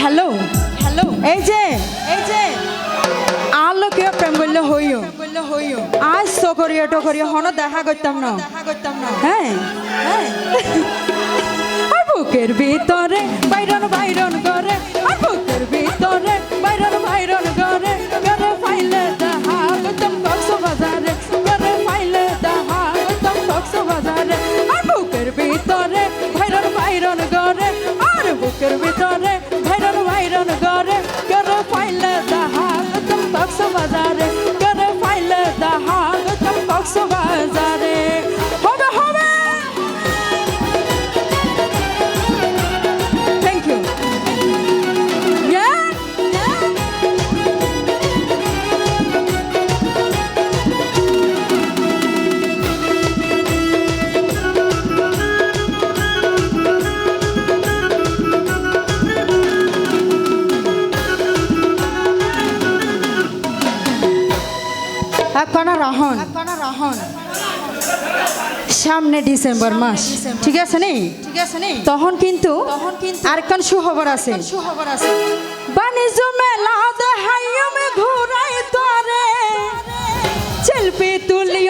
Hello hello এই যে এই যে আলোকীয় প্রেম বললে হইও। বললে হইও। আজ সকরিয়া টকরিয়া হন দেখা করতাম না। দেখা করতাম না। হ্যাঁ। হ্যাঁ। রাহন। রাহন। সামনে ডিসেম্বর মাস। ঠিক আছে নেই ঠিক আছে নেই তখন কিন্তু তখন কিন্তু আরেকখান সুখবর আছে। সুখবর আছে। বাণিজ্য মেলা দেখাইয়মে ঘুরাই তোরে। চেলপি তুলিয়ম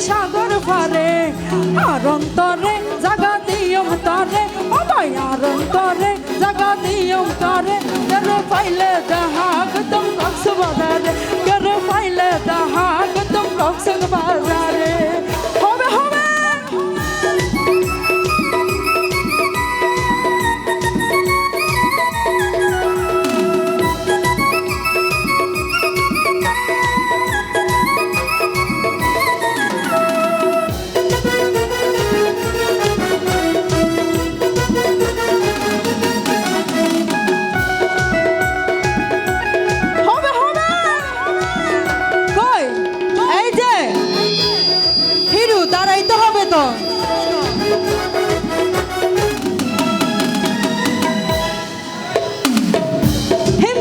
সাগর পারে আর অন্তরে জাগা দিয়ম তরে ভাই আর অন্তরে জাগা দিয়ম তরে, যেন পাইলে দেখা কদম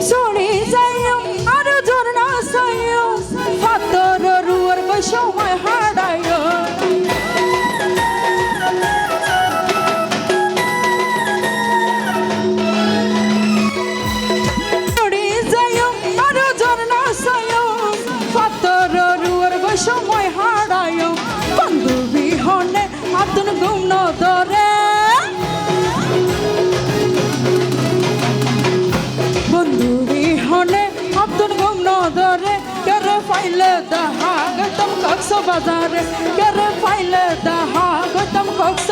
sono ফাইলে দাহা গতম কক্স বাজারে কেরে ফাইলে দাহা গতম কক্স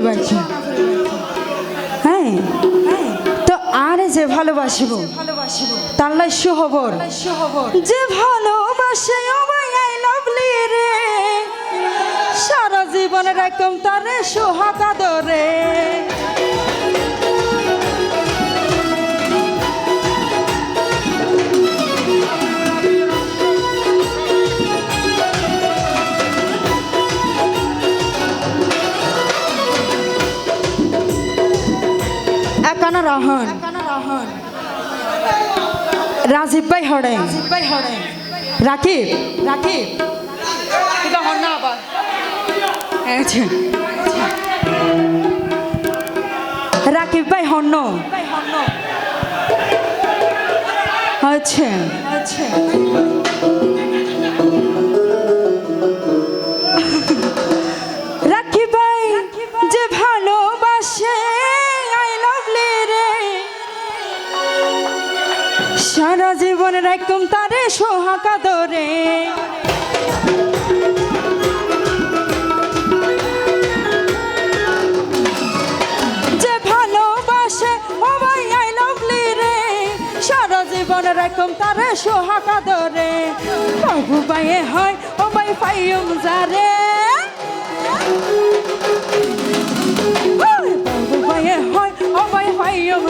বাইছে হ্যাঁ তো আরে যে ভালোবাসিব তাল্লাই যে ভালোবাসে রে সারা জীবন রাখম তারে সোহাগাদরে একানা রহন। রাজীব ভাই হড়ে। রাজীব ভাই হড়ে। রাকিব। রাকিব। কিবা হন না আবার। আচ্ছা রাকিব ভাই হন্ন আচ্ছা। আচ্ছা। সারা জীবন রাখতুম তারে সোহাকা দরে যে ভালোবাসে, ও রে। তারে সোহাকা ধরে বাবু হয়, ও ভাই পাইম যারে। হয়, ও ভাই পাইম